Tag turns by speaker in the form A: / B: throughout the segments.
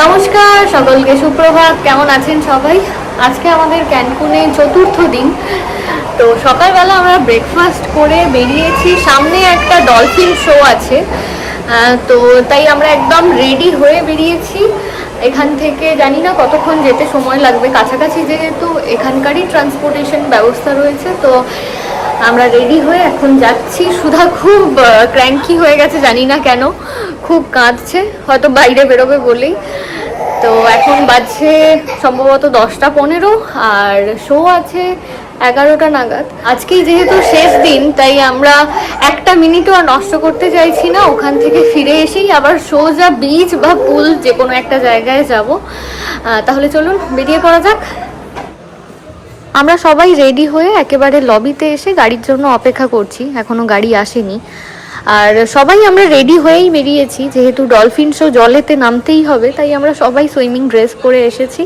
A: নমস্কার সকলকে, সুপ্রভাত। কেমন আছেন সবাই? আজকে আমাদের ক্যানকুনে চতুর্থ দিন। তো সকালবেলা আমরা ব্রেকফাস্ট করে বেরিয়েছি। সামনে একটা ডলফিন শো আছে। তো তাই আমরা একদম রেডি হয়ে বেরিয়েছি। এখান থেকে জানি না কতক্ষণ যেতে সময় লাগবে। কাছাকাছি যেহেতু এখানকারই ট্রান্সপোর্টেশন ব্যবস্থা রয়েছে, তো আমরা রেডি হয়ে এখন যাচ্ছি। সুধা খুব ক্র্যাঙ্কি হয়ে গেছে, জানি না কেন। খুব কাঁদছে, হয়তো বাইরে বেরোবে বলেই। তো এখন বাজছে সম্ভবত দশটা পনেরো, আর শো আছে এগারোটা নাগাদ। আজকেই যেহেতু শেষ দিন, তাই আমরা একটা মিনিটও আর নষ্ট করতে চাইছি না। ওখান থেকে ফিরে এসেই আবার সোজা বিচ বা পুল যে কোনো একটা জায়গায় যাব। তাহলে চলুন, বেরিয়ে পড়া যাক। আমরা সবাই রেডি হয়ে একেবারে লবিতে এসে গাড়ির জন্য অপেক্ষা করছি, এখনও গাড়ি আসেনি। আর সবাই আমরা রেডি হয়েই বেরিয়েছি, যেহেতু ডলফিন শো জলেতে নামতেই হবে, তাই আমরা সবাই সুইমিং ড্রেস পরে এসেছি।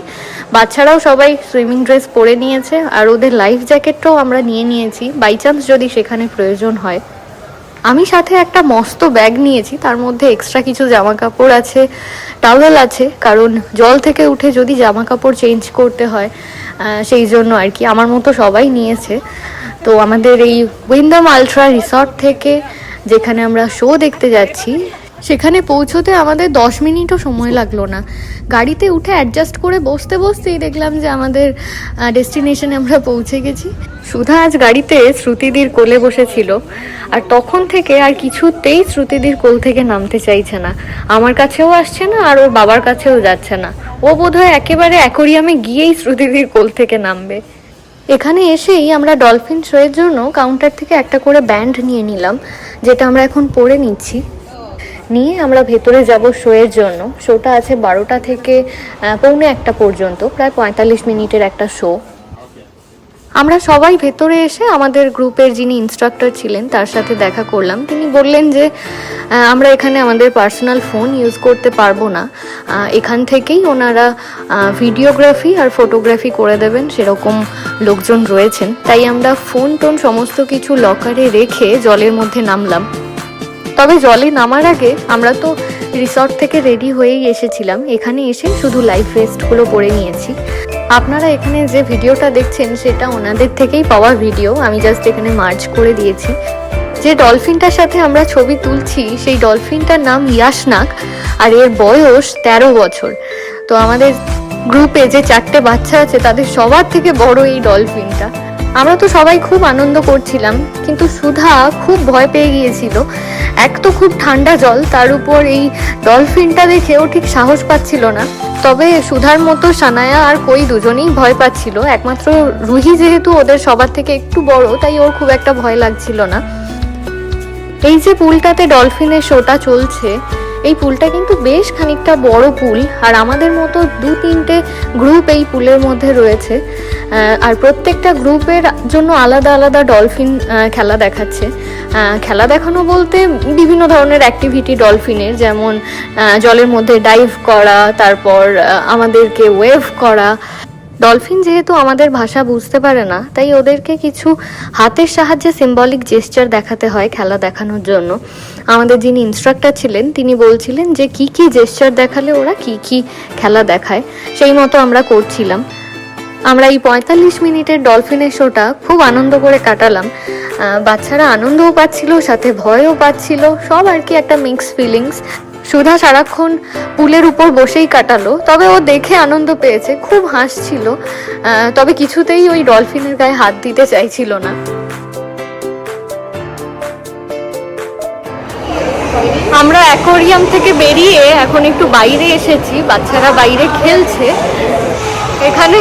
A: বাচ্চারাও সবাই সুইমিং ড্রেস পরে নিয়েছে, আর ওদের লাইফ জ্যাকেটটাও আমরা নিয়ে নিয়েছি। বাই চান্স যদি সেখানে প্রয়োজন হয়। আমি সাথে একটা মস্ত ব্যাগ নিয়েছি, তার মধ্যে এক্সট্রা কিছু জামা কাপড় আছে টাওয়েল আছে, কারণ জল থেকে উঠে যদি জামা কাপড় চেঞ্জ করতে হয় সেই জন্য আর কি, আমার মতো সবাই নিয়েছে। তো আমাদের এই উইন্দাম আলট্রা রিসর্ট থেকে যেখানে আমরা শো দেখতে যাচ্ছি সেখানে পৌঁছোতে আমাদের দশ মিনিটও সময় লাগল না। গাড়িতে উঠে অ্যাডজাস্ট করে বসতে বসতেই দেখলাম যে আমাদের ডেস্টিনেশনে আমরা পৌঁছে গেছি। সুধা আজ গাড়িতে শ্রুতিদির কোলে বসেছিল। আর তখন থেকে আর কিছুতেই শ্রুতিদির কোল থেকে নামতে চাইছে না। আমার কাছেও আসছে না আর ওর বাবার কাছেও যাচ্ছে না। ও বোধহয় একেবারে অ্যাকোরিয়ামে গিয়েই শ্রুতিদির কোল থেকে নামবে। এখানে এসেই আমরা ডলফিন শোয়ের জন্য কাউন্টার থেকে একটা করে ব্যান্ড নিয়ে নিলাম, যেটা আমরা এখন পরে নিচ্ছি। নিয়ে আমরা ভেতরে যাব শোয়ের জন্য। শোটা আছে বারোটা থেকে পৌনে একটা পর্যন্ত, প্রায় পঁয়তাল্লিশ মিনিটের একটা শো। আমরা সবাই ভেতরে এসে আমাদের গ্রুপের যিনি ইনস্ট্রাক্টর ছিলেন, তার সাথে দেখা করলাম। তিনি বললেন যে আমরা এখানে আমাদের পার্সোনাল ফোন ইউজ করতে পারব না। এখান থেকেই ওনারা ভিডিওগ্রাফি আর ফটোগ্রাফি করে দেবেন, সেরকম লোকজন রয়েছেন। তাই আমরা ফোন টোন সমস্ত কিছু লকারে রেখে জলের মধ্যে নামলাম। তবে জলে নামার আগে আমরা তো রিসর্ট থেকে রেডি হয়েই এসেছিলাম। এখানে এসে শুধু লাইফ ভেস্টগুলো পরে নিয়েছি। আপনারা এখানে যে ভিডিওটা দেখছেন, সেটা ওনাদের থেকেই পাওয়া ভিডিও আমি জাস্ট এখানে মার্চ করে দিয়েছি। যে ডলফিনটার সাথে আমরা ছবি তুলছি, সেই ডলফিনটার নাম ইয়াসনাক আর এর বয়স তেরো বছর। তো আমাদের গ্রুপে যে চারটে বাচ্চা আছে, তাদের সবার থেকে বড় এই ডলফিনটা আমরা তো সবাই খুব আনন্দ করছিলাম, কিন্তু সুধা খুব ভয় পেয়ে গিয়েছিল। এক তো খুব ঠান্ডা জল, তার উপর এই ডলফিনটা দেখে ও ঠিক সাহস পাচ্ছিল না। তবে সুধার মতো সানায়া আর কই দুজনেই ভয় পাচ্ছিল। একমাত্র রুহি যেহেতু ওদের সবার থেকে একটু বড়, তাই ওর খুব একটা ভয় লাগছিল না। এই যে পুলটাতে ডলফিনের শোটা চলছে এই পুলটা কিন্তু বেশ খানিকটা বড় পুল, আর আমাদের মতো দু তিনটে গ্রুপ এই পুলের মধ্যে রয়েছে। আর প্রত্যেকটা গ্রুপের জন্য আলাদা আলাদা ডলফিন খেলা দেখাচ্ছে। খেলা দেখানো বলতে বিভিন্ন ধরনের অ্যাক্টিভিটি ডলফিনের যেমন জলের মধ্যে ডাইভ করা, তারপর আমাদেরকে ওয়েভ করা। ডলফিন যেহেতু আমাদের ভাষা বুঝতে পারে না, তাই ওদেরকে কিছু হাতের সাহায্যে সিম্বলিক জেস্টার দেখাতে হয় খেলা দেখানোর জন্য। আমাদের যিনি ইনস্ট্রাক্টর ছিলেন, তিনি বলছিলেন যে কি কি জেস্টার দেখালে ওরা কি কি খেলা দেখায়, সেই মতো আমরা করছিলাম। আমরা এই পঁয়তাল্লিশ মিনিটের ডলফিনের শোটা খুব আনন্দ করে কাটালাম। বাচ্চারা আনন্দও পাচ্ছিল, সাথে ভয়ও পাচ্ছিল, সব আর কি একটা মিক্স ফিলিংস সুধা সারাক্ষণ পুলের উপর বসেই কাটালো। তবে ও দেখে আনন্দ পেয়েছে, খুব হাসছিল। তবে কিছুতেই ওই ডলফিনের গায়ে হাত দিতে চাইছিল না। আমরা অ্যাকোরিয়াম থেকে বেরিয়ে এখন একটু বাইরে এসেছি, বাচ্চারা বাইরে খেলছে। এখানে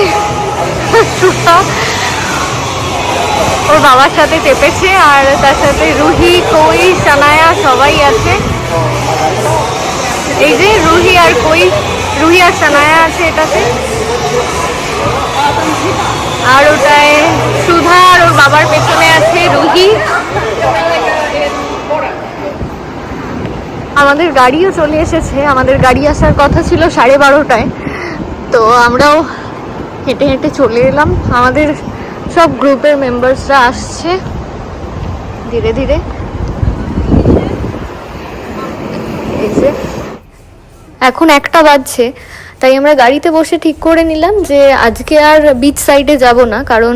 A: ওর বাবার সাথে চেপেছে আর তার সাথে রুহি কই সানায়া সবাই আছে। এই যে রুহি আর কই, রুহি আর সানায়া আছে এটাতে। আর ওটায় সুধা আর ওর বাবার পেছনে আছে রুহি। আমাদের গাড়িও চলে এসেছে। আমাদের গাড়ি আসার কথা ছিল সাড়ে বারোটায়। তো আমরাও হেঁটে হেঁটে চলে এলাম। আমাদের সব গ্রুপের মেম্বার্সরা আসছে। ধীরে ধীরে এসে এখন একটা বাজছে। তাই আমরা গাড়িতে বসে ঠিক করে নিলাম যে আজকে আর বিচ সাইডে যাব না, কারণ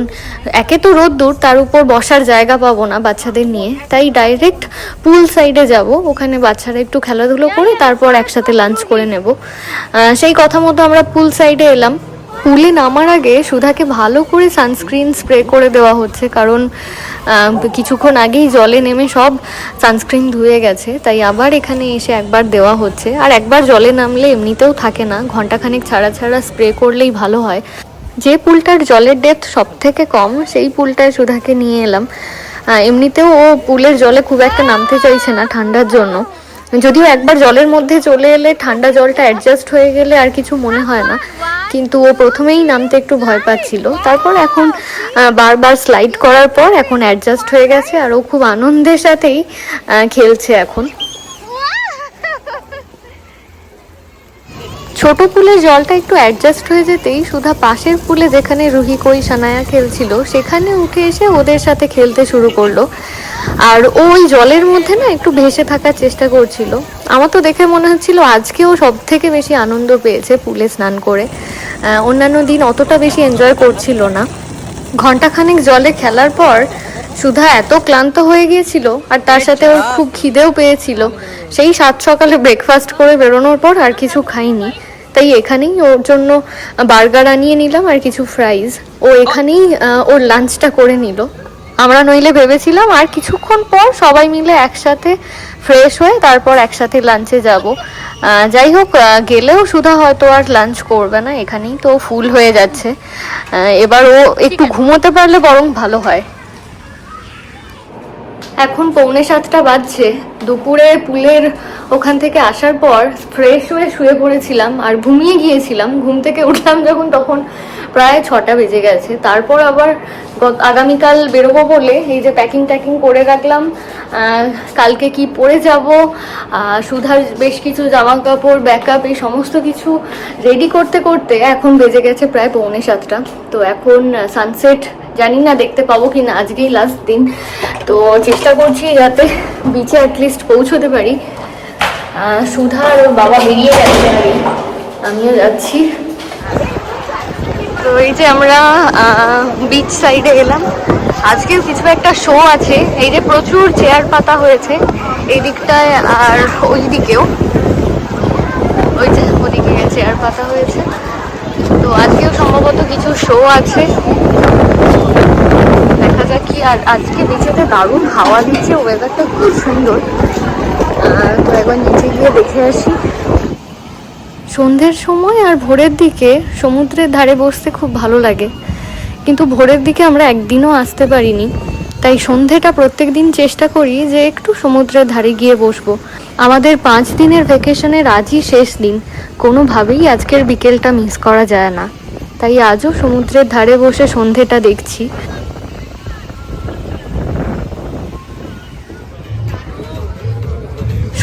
A: একে তো রোদ দূর তার উপর বসার জায়গা পাবো না বাচ্চাদের নিয়ে। তাই ডাইরেক্ট পুল সাইডে যাব, ওখানে বাচ্চারা একটু খেলাধুলো করে তারপর একসাথে লাঞ্চ করে নেব। সেই কথা মতো আমরা পুল সাইডে এলাম। পুলে নামার আগে সুধাকে ভালো করে সানস্ক্রিন স্প্রে করে দেওয়া হচ্ছে, কারণ কিছুক্ষণ আগেই জলে নেমে সব সানস্ক্রিন ধুয়ে গেছে, তাই আবার এখানে এসে একবার দেওয়া হচ্ছে। আর একবার জলে নামলে এমনিতেও থাকে না ঘন্টাখানেক ছাড়া ছাড়া স্প্রে করলেই ভালো হয়। যে পুলটার জলের ডেপথ সব থেকে কম, সেই পুলটায় সুধাকে নিয়ে এলাম। এমনিতেও ও পুলের জলে খুব একটা নামতে চাইছে না ঠান্ডার জন্য। যদিও একবার জলের মধ্যে চলে এলে ঠান্ডা জলটা অ্যাডজাস্ট হয়ে গেলে আর কিছু মনে হয় না। কিন্তু ও প্রথমেই নামতে একটু ভয় পাচ্ছিল। তারপর এখন বারবার স্লাইড করার পর এখন অ্যাডজাস্ট হয়ে গেছে আর ও খুব আনন্দের সাথেই খেলছে এখন। ছোট পুলের জলটা একটু অ্যাডজাস্ট হয়ে যেতেই সুধা পাশের পুলে যেখানে রুহি কই সানায়া খেলছিল সেখানে উঠে এসে ওদের সাথে খেলতে শুরু করল। আর ও ওই জলের মধ্যে না একটু ভেসে থাকার চেষ্টা করছিল। আমার তো দেখে মনে হচ্ছিল আজকেও সব থেকে বেশি আনন্দ পেয়েছে পুলে স্নান করে। অন্যান্য দিন অতটা বেশি এনজয় করছিল না। ঘন্টাখানেক জলে খেলার পর সুধা এত ক্লান্ত হয়ে গিয়েছিল আর তার সাথে ওর খুব খিদেও পেয়েছিল। সেই সাত সকালে ব্রেকফাস্ট করে বেরোনোর পর আর কিছু খাইনি। তাই এখানেই ওর জন্য বার্গার আনিয়ে নিলাম আর কিছু ফ্রাইজ ও এখানেই ওর লাঞ্চটা করে নিল। আমরা নইলে ভেবেছিলাম আর কিছুক্ষণ পর সবাই মিলে একসাথে ফ্রেশ হয়ে তারপর একসাথে লাঞ্চে যাব। যাই হোক গেলেও সুধা হয়তো আর লাঞ্চ করবে না। এখানেই তো ফুল হয়ে যাচ্ছে। এবার ও একটু ঘুমোতে পারলে বরং ভালো হয়। এখন পৌনে সাতটা বাজছে। দুপুরে পুলের ওখান থেকে আসার পর ফ্রেশ হয়ে শুয়ে পড়েছিলাম আর ঘুমিয়ে গিয়েছিলাম। ঘুম থেকে উঠলাম যখন তখন প্রায় ছটা বেজে গেছে। তারপর আবার আগামীকাল বেরোবো বলে এই যে প্যাকিং ট্যাকিং করে রাখলাম। কালকে কি পরে যাব? সুধার বেশ কিছু জামা কাপড় ব্যাকআপ এই সমস্ত কিছু রেডি করতে করতে এখন বেজে গেছে প্রায় পৌনে সাতটা। তো এখন সানসেট জানি না দেখতে পাবো কি না আজকেই লাস্ট দিন। তো চেষ্টা করছি যাতে বিচে অ্যাটলিস্ট পৌঁছতে পারি। সুধা আর বাবা বেরিয়ে যাচ্ছে আমিও যাচ্ছি। তো এই যে আমরা বিচ সাইডে এলাম। আজকেও কিছু একটা শো আছে। এই যে প্রচুর চেয়ার পাতা হয়েছে এই দিকটায় আর ওই দিকেও ওই যে ওদিকে চেয়ার পাতা হয়েছে। তো আজকেও সম্ভবত কিছু শো আছে। দেখা যাক কি, আর আজকে নিচেতে দারুণ হাওয়া দিচ্ছে ওয়েদারটা খুব সুন্দর। তো একবার নিচে গিয়ে দেখে আসি। সন্ধ্যের সময় আর ভোরের দিকে সমুদ্রের ধারে বসতে খুব ভালো লাগে। কিন্তু ভোরের দিকে আমরা একদিনও আসতে পারিনি। তাই সন্ধেটা প্রত্যেক দিন চেষ্টা করি যে একটু সমুদ্রের ধারে গিয়ে বসবো। আমাদের পাঁচ দিনের ভ্যাকেশনের আজই শেষ দিন। কোনোভাবেই আজকের বিকেলটা মিস করা যায় না। তাই আজও সমুদ্রের ধারে বসে সন্ধেটা দেখছি।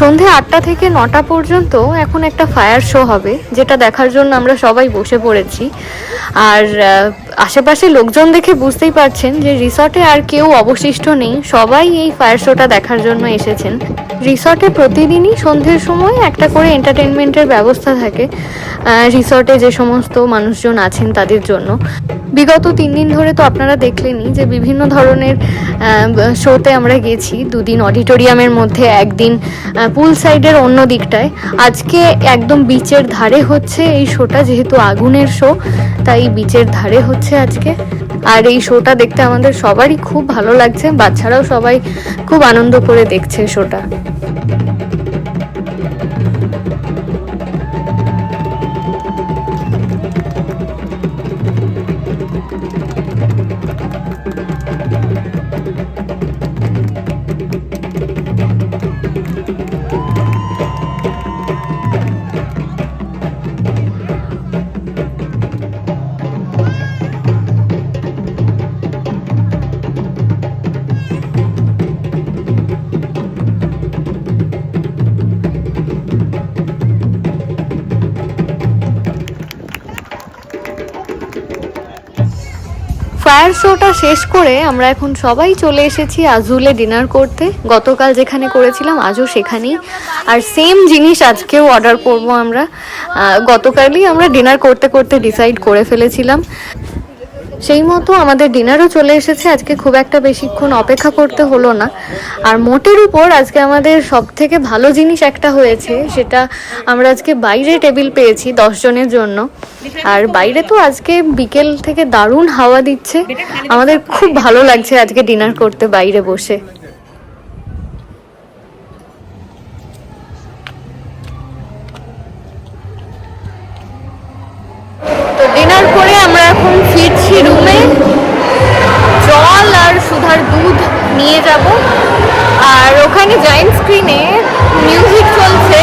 A: সন্ধে আটটা থেকে নটা পর্যন্ত এখন একটা ফায়ার শো হবে, যেটা দেখার জন্য আমরা সবাই বসে পড়েছি। আর আশেপাশে লোকজন দেখে বুঝতেই পারছেন যে রিসর্টে আর কেউ অবশিষ্ট নেই। সবাই এই ফায়ার শোটা দেখার জন্য এসেছেন। রিসর্টে প্রতিদিনই সন্ধ্যের সময় একটা করে এন্টারটেনমেন্টের ব্যবস্থা থাকে। রিসর্টে যে সমস্ত মানুষজন আছেন তাদের জন্য। বিগত তিন দিন ধরে তো আপনারা দেখলেনই যে বিভিন্ন ধরনের শোতে আমরা গেছি দুদিন অডিটোরিয়ামের মধ্যে, একদিন পুল সাইডের অন্য দিকটায়। আজকে একদম বিচের ধারে হচ্ছে এই শোটা, যেহেতু আগুনের শো, তাই বিচের ধারে হচ্ছে। আজকে। আর এই শোটা দেখতে আমাদের সবারই খুব ভালো লাগছে। বাচ্চারাও সবাই খুব আনন্দ করে দেখছে শোটা ফায়ার শোটা শেষ করে আমরা এখন সবাই চলে এসেছি আজুলে ডিনার করতে। গতকাল যেখানে করেছিলাম, আজও সেখানেই। আর সেম জিনিস আজকেও অর্ডার করব আমরা। গতকালই আমরা ডিনার করতে করতে ডিসাইড করে ফেলেছিলাম। সেই মতো আমাদের ডিনারও চলে এসেছে। আজকে খুব একটা বেশিক্ষণ অপেক্ষা করতে হলো না। আর মোটের উপর আজকে আমাদের সব থেকে ভালো জিনিস একটা হয়েছে, সেটা আমরা আজকে বাইরে টেবিল পেয়েছি দশ জনের জন্য। আর বাইরে তো আজকে বিকেল থেকে দারুণ হাওয়া দিচ্ছে। আমাদের খুব ভালো লাগছে আজকে ডিনার করতে বাইরে বসে। সুধার দুধ নিয়ে যাব। আর ওখানে জয়েন্ট স্ক্রিনে মিউজিক চলছে।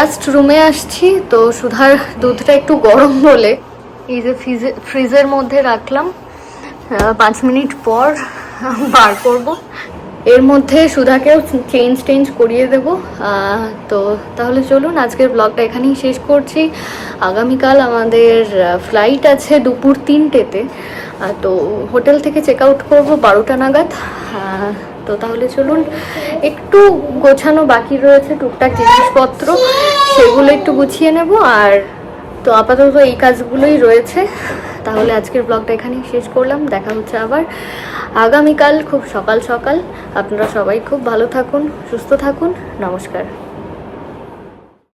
A: জাস্ট রুমে আসছি, তো সুধার দুধটা একটু গরম বলে এই যে ফ্রিজে ফ্রিজের মধ্যে রাখলাম। পাঁচ মিনিট পর বার করব। এর মধ্যে সুধাকেও চেঞ্জ টেঞ্জ করিয়ে দেব। তো তাহলে চলুন, আজকের ব্লগটা এখানেই শেষ করছি। আগামীকাল আমাদের ফ্লাইট আছে দুপুর তিনটেতে। তো হোটেল থেকে চেক আউট করব বারোটা নাগাদ। তো তাহলে চলুন, একটু গোছানো বাকি রয়েছে টুকটাক জিনিসপত্র। সেগুলো একটু গুছিয়ে নেব। আর তো আপাতত এই কাজগুলোই রয়েছে। তাহলে আজকের ব্লগটা এখানেই শেষ করলাম। দেখা হচ্ছে আবার। আগামীকাল খুব সকাল সকাল। আপনারা সবাই খুব ভালো থাকুন, সুস্থ থাকুন। নমস্কার।